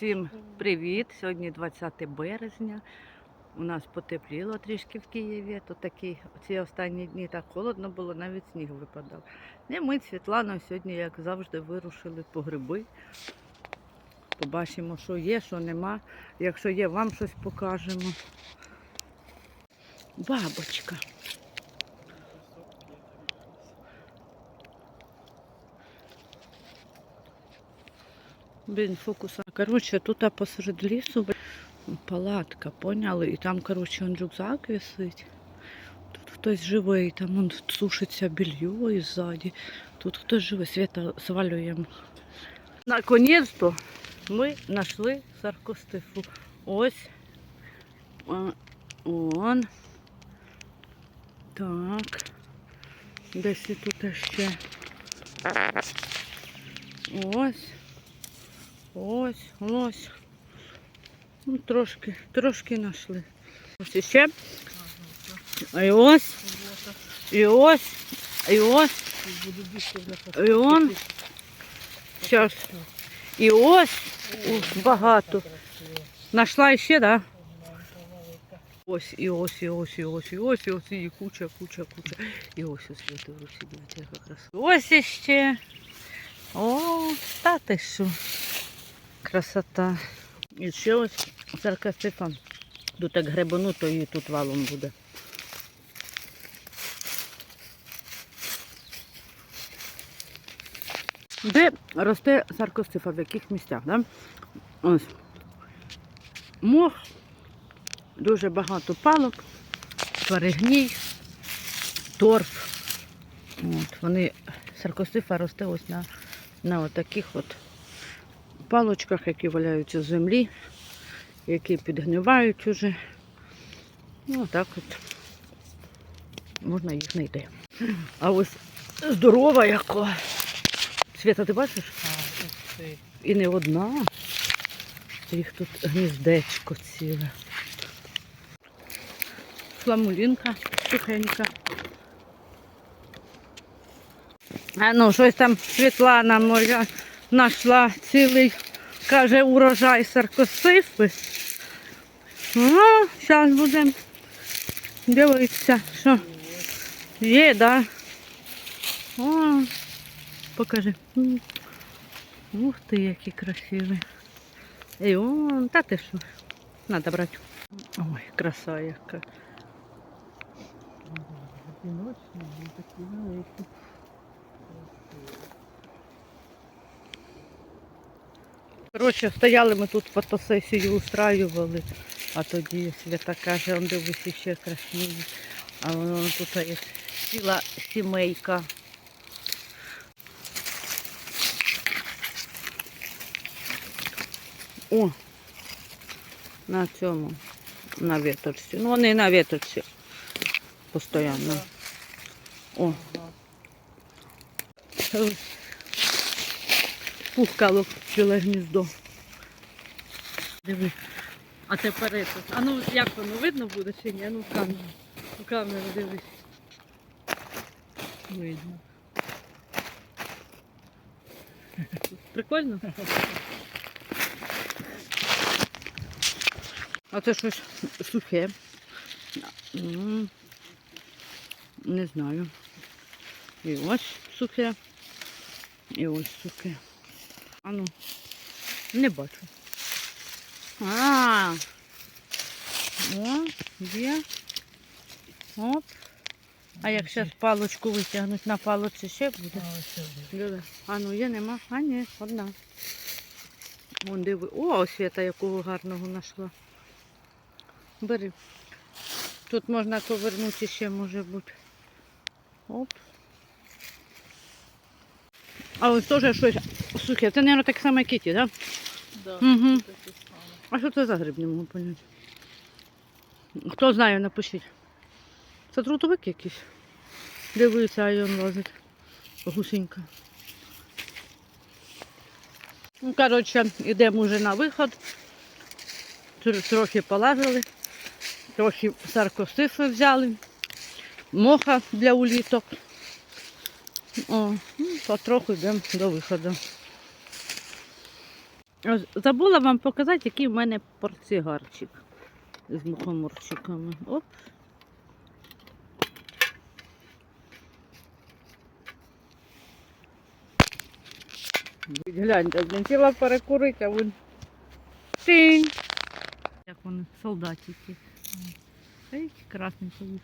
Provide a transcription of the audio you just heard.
Усім привіт! Сьогодні 20 березня. У нас потепліло трішки в Києві. Тут такі ці останні дні так холодно було, навіть сніг випадав. І ми з Світланою сьогодні, як завжди, вирушили по гриби. Побачимо, що є, що нема. Якщо є, вам щось покажемо. Бабочка. Блін, фокуса. Коротше, тут посеред лісу палатка, поняли? І там, коротше, он рюкзак висить. Тут хтось живий, там он сушиться белье і ззаді. Тут хтось живий, свята свалюємо. Наконець-то ми знайшли саркостифу. Ось. Он. Так. Десь і тут ще. Ось. Ось, ось. Ну, трошки, трошки знайшли. Ось іще. І ось. І ось. І ось. І он. Зараз. І ось. Багато. Нашла ще, так? Да? Ось, і ось, і ось, і ось, і ось, і ось, і куча, куча, куча. І ось ось в руці, дивіться, яка краса. Ось іще. О, та ти що. Красота. І ще ось саркастифа. Тут так гребану, то її тут валом буде. Де росте саркостифа, в яких місцях? Да? Ось. Мох, дуже багато палок, перегній, торф. От, вони, саркостифа росте ось на, на отаких от палочках, які валяються в землі, які підгнивають уже. Ну, так от можна їх знайти. А ось здорова яка. Свята, ти бачиш? І не одна. Їх тут гніздечко ціле. Фламулінка сухенька. А ну, щось там Світлана моя знайшла цілий, каже, урожай саркосифи. Ну, зараз будемо дивитися, що є, да? О, покажи. Ух ти, які красиві. І он, та ти що? Надо брати. Ой, краса яка. такі великі. Коротше, стояли ми тут фотосесію устраювали, а тоді Свята каже, он дивись ще красиві. А воно тут є ціла сімейка. О, на цьому, на веточці. Ну, вони на веточці постійно. О. Пухкало ціле гніздо. Диви. А тепер це. А ну як воно видно буде чи ні? Ну в камеру. У камеру дивись. Видно. Прикольно? А це щось сухе. Не знаю. І ось сухе. І ось сухе. А ну, не бачу. А, о, є. Оп. А як зараз палочку витягнуть на палоці ще буде? Люди. А ну є, нема. А ні, одна. Вон диви. О, свята якого гарного знайшла. Бери. Тут можна повернути ще може бути. Оп. А ось теж щось сухе. Це, мабуть, так само, як і ті, так? Да, Мгм. таке саме. А що це за гриб, не можу поняти. Хто знає, напишіть. Це трутовик якийсь. Дивися, а він лазить. Гусенька. Ну, коротше, йдемо вже на виход. Трохи полазили, трохи саркосифи взяли, моха для уліток. О, потроху йдемо до виходу. Забула вам показати, який в мене портсигарчик з мухоморчиками. Оп. Гляньте, блін, хотіла перекурити, а він тинь. Як вони, солдатики. Ой, красний повіс.